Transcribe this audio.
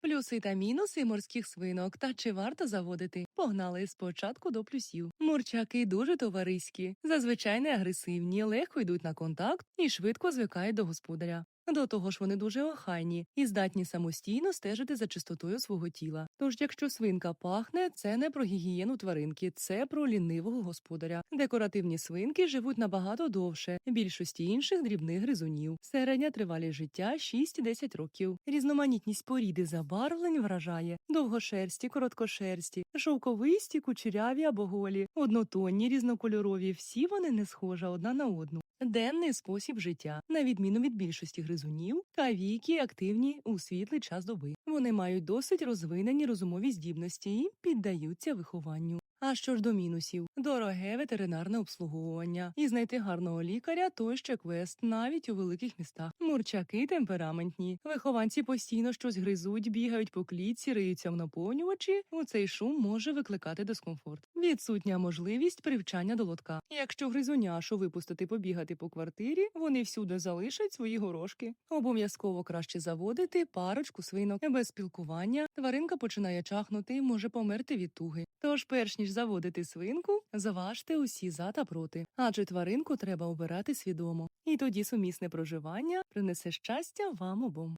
Плюси та мінуси морських свинок та чи варто заводити? Погнали спочатку до плюсів. Мурчаки дуже товариські, зазвичай не агресивні, легко йдуть на контакт і швидко звикають до господаря. До того ж, вони дуже охайні і здатні самостійно стежити за чистотою свого тіла. Тож, якщо свинка пахне, це не про гігієну тваринки, це про лінивого господаря. Декоративні свинки живуть набагато довше більшості інших дрібних гризунів. Середня тривалість життя 6-10 років. Різноманітність поріди забарвлень вражає довгошерсті, короткошерсті, шовковисті, кучеряві або голі, однотонні, різнокольорові. Всі вони не схожа одна на одну. Денний спосіб життя, на відміну від більшості гризунів, кавіки активні у світлий час доби. Вони мають досить розвинені розумові здібності і піддаються вихованню. А що ж до мінусів? Дороге ветеринарне обслуговування і знайти гарного лікаря той ще квест навіть у великих містах. Мурчаки темпераментні. Вихованці постійно щось гризуть, бігають по клітці, риються в наповнювачі. У цей шум може викликати дискомфорт. Відсутня можливість привчання до лотка. Якщо гризуняшу випустити побігати по квартирі, вони всюди залишать свої горошки. Обов'язково краще заводити парочку свинок. Без спілкування тваринка починає чахнути може померти від туги. Тож, перш ніж заводити свинку, заважте усі за та проти, адже тваринку треба обирати свідомо. І тоді сумісне проживання принесе щастя вам обом.